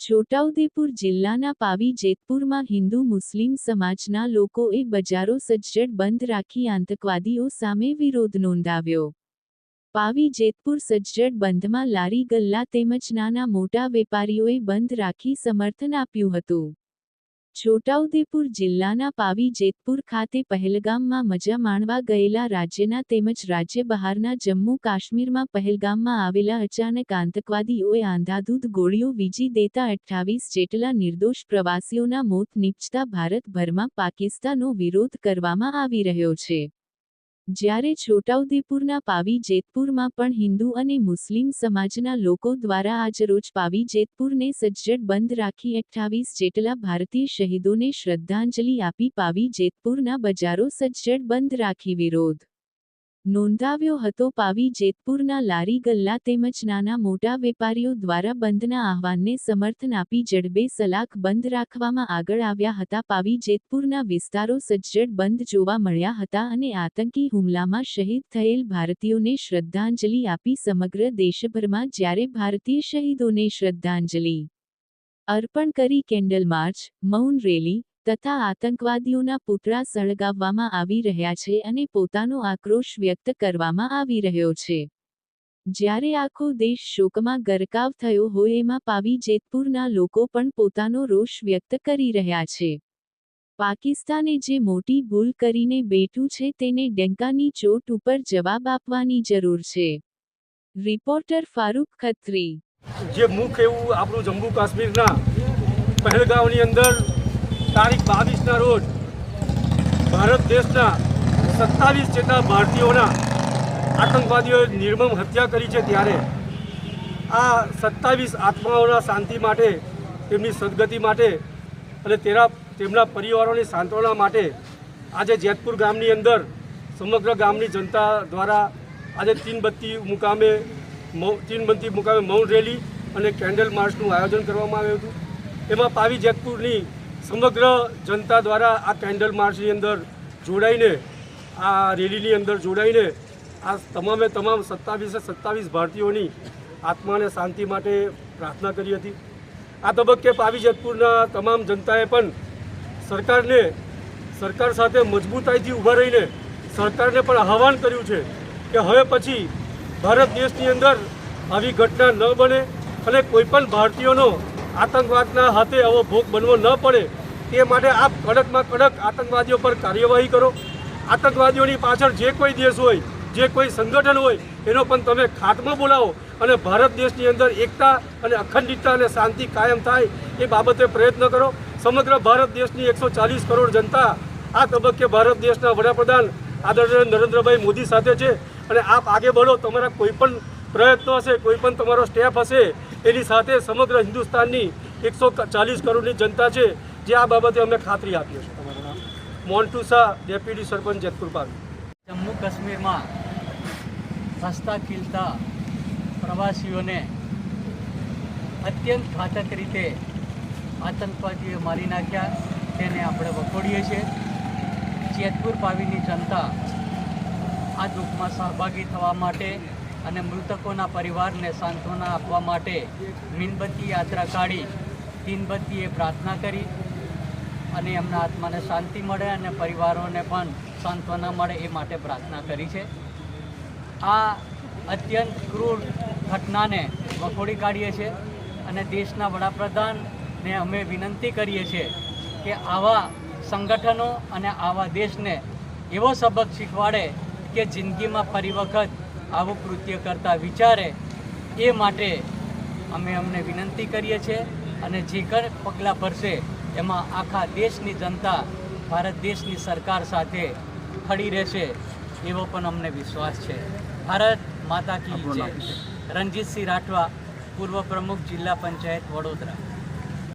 છોટાઉદેપુર જિલ્લાના પાવી જેતપુરમાં હિન્દુ મુસ્લિમ સમાજના લોકોએ બજારો સજ્જડ બંધ રાખી આતંકવાદીઓ સામે વિરોધ નોંધાવ્યો. પાવી જેતપુર સજ્જડ બંધમાં લારી ગલ્લા તેમજ નાના મોટા વેપારીઓએ બંધ રાખી સમર્થન આપ્યું હતું. છોટાઉદેપુર જિલ્લાના પાવી જેતપુર ખાતે પહેલગામમાં મજા માણવા ગયેલા રાજ્યના તેમજ રાજ્ય બહારના જમ્મુ કાશ્મીરમાં પહેલગામમાં આવેલા અચાનક આતંકવાદીઓએ આંધાધૂધ ગોળીઓ વીજી દેતા અઠ્ઠાવીસ જેટલા નિર્દોષ પ્રવાસીઓના મોત નીપજતા ભારતભરમાં પાકિસ્તાનનો વિરોધ કરવામાં આવી રહ્યો છે. જ્યારે છોટાઉદેપુરના પાવી જેતપુરમાં પણ હિન્દુ અને મુસ્લિમ સમાજના લોકો દ્વારા આજરોજ પાવી જેતપુરને સજ્જડ બંધ રાખી અઠ્ઠાવીસ જેટલા ભારતીય શહીદોને શ્રદ્ધાંજલિ આપી પાવી જેતપુરના બજારો સજ્જડ બંધ રાખી વિરોધ. નોંધાવ્યો હતો પાવી જેતપુરના લારી ગલ્લા તેમજ નાના મોટા વેપારીઓ દ્વારા બંધના આહવાનને સમર્થન આપી જડબે સલાખ બંધ રાખવામાં આગળ આવ્યા હતા. પાવી જેતપુરના વિસ્તારો સજ્જડ બંધ જોવા મળ્યા હતા અને આતંકી હુમલામાં શહીદ થયેલ ભારતીયોને શ્રદ્ધાંજલિ આપી સમગ્ર દેશભરમાં જ્યારે ભારતીય શહીદોને શ્રદ્ધાંજલિ અર્પણ કરી કેન્ડલ માર્ચ, મૌન રેલી તથા આતંકવાદીઓના પૂતળા સળગાવવામાં આવી રહ્યા છે અને પોતાનો આક્રોશ વ્યક્ત કરવામાં આવી રહ્યો છે. જ્યારે આખો દેશ શોકમાં ગરકાવ થયો હોય એમાં પાવી જેતપુરના લોકો પણ પોતાનો રોષ વ્યક્ત કરી રહ્યા છે. પાકિસ્તાને જે મોટી ભૂલ કરીને બેઠું છે તેને ડંકાની ચોટ ઉપર જવાબ આપવાની જરૂર છે. રિપોર્ટર ફારૂક ખત્રી. જે મુખ એવું આપણું જમ્મુ કાશ્મીરના પહેલગાંવની અંદર તારીખ બાવીસના રોજ ભારત દેશના સત્તાવીસ જેટલા ભારતીયોના આતંકવાદીઓએ નિર્મમ હત્યા કરી છે ત્યારે આ સત્તાવીસ આત્માઓના શાંતિ માટે, તેમની સદગતિ માટે અને તેના, તેમના પરિવારોની સાંત્વના માટે આજે જેતપુર ગામની અંદર સમગ્ર ગામની જનતા દ્વારા આજે તીનબત્તી મુકામે તીનબત્તી મુકામે મૌન રેલી અને કેન્ડલ માર્ચનું આયોજન કરવામાં આવ્યું હતું. એમાં પાવી જેતપુરની સમગ્ર જનતા દ્વારા આ કેન્ડલ માર્ચની અંદર જોડાઈને, આ રેલીની અંદર જોડાઈને, આ તમામે તમામ સત્તાવીસે સત્તાવીસ ભારતીયોની આત્માને શાંતિ માટે પ્રાર્થના કરી હતી. આ તબક્કે પાવી જેતપુરના તમામ જનતાએ પણ સરકારને, સરકાર સાથે મજબૂતાઈથી ઊભા રહીને સરકારને પણ આહવાન કર્યું છે કે હવે પછી ભારત દેશની અંદર આવી ઘટના ન બને અને કોઈપણ ભારતીયોનો આતંકવાદના હાથે આવો ભોગ બનવો ન પડે, તે માટે આપ કડકમાં કડક આતંકવાદીઓ પર કાર્યવાહી કરો. આતંકવાદીઓની પાછળ જે કોઈ દેશ હોય, જે કોઈ સંગઠન હોય, એનો પણ તમે ખાતમો બોલાવો અને ભારત દેશની અંદર એકતા અને અખંડિતતા અને શાંતિ કાયમ થાય એ બાબતે પ્રયત્ન કરો. સમગ્ર ભારત દેશની એકસો ચાલીસ કરોડ જનતા આ તબક્કે ભારત દેશના વડાપ્રધાન આદરણીય નરેન્દ્રભાઈ મોદી સાથે છે. અને આપ આગે બઢો તમારા કોઈ પણ પ્રયત્નો હશે, કોઈ પણ તમારો સ્ટેપ હશે એની સાથે સમગ્ર હિન્દુસ્તાનની એકસો ચાલીસ કરોડની જનતા છે જે આ બાબતે અમે ખાતરી આપીએ છીએ. તમારું નામ? મોન્ટુ શાહ ડેપ્યુટી સરપંચ જેતપુર પાવી જમ્મુ કાશ્મીરમાં હસતા ખીલતા પ્રવાસીઓને અત્યંત ઘાતક રીતે આતંકવાદીઓ મારી નાખ્યા. તેને આપણે વખોડીએ છીએ. જેતપુર પાવીની જનતા આ દુઃખમાં સહભાગી થવા માટે અને મૃતકોના પરિવારને સાંત્વના આપવા માટે મીનબત્તી યાત્રા કાઢી તીનબત્તીએ પ્રાર્થના કરી અને એમના આત્માને શાંતિ મળે અને પરિવારોને પણ સાંત્વના મળે એ માટે પ્રાર્થના કરી છે. આ અત્યંત ક્રૂર ઘટનાને વખોડી કાઢીએ છીએ અને દેશના વડાપ્રધાનને અમે વિનંતી કરીએ છીએ કે આવા સંગઠનો અને આવા દેશને એવો સબક શીખવાડે કે જિંદગીમાં ફરી વખત આવું કૃત્ય કરતા વિચારે એ માટે અમે અમને વિનંતી કરીએ છીએ અને જે કંઈ પગલાં ભરશે એમાં આખા દેશની જનતા ભારત દેશની સરકાર સાથે ખડી રહેશે એવો પણ અમને વિશ્વાસ છે. ભારત માતા કી જય. રણજીતસિંહ રાઠવા પૂર્વ પ્રમુખ જિલ્લા પંચાયત વડોદરા.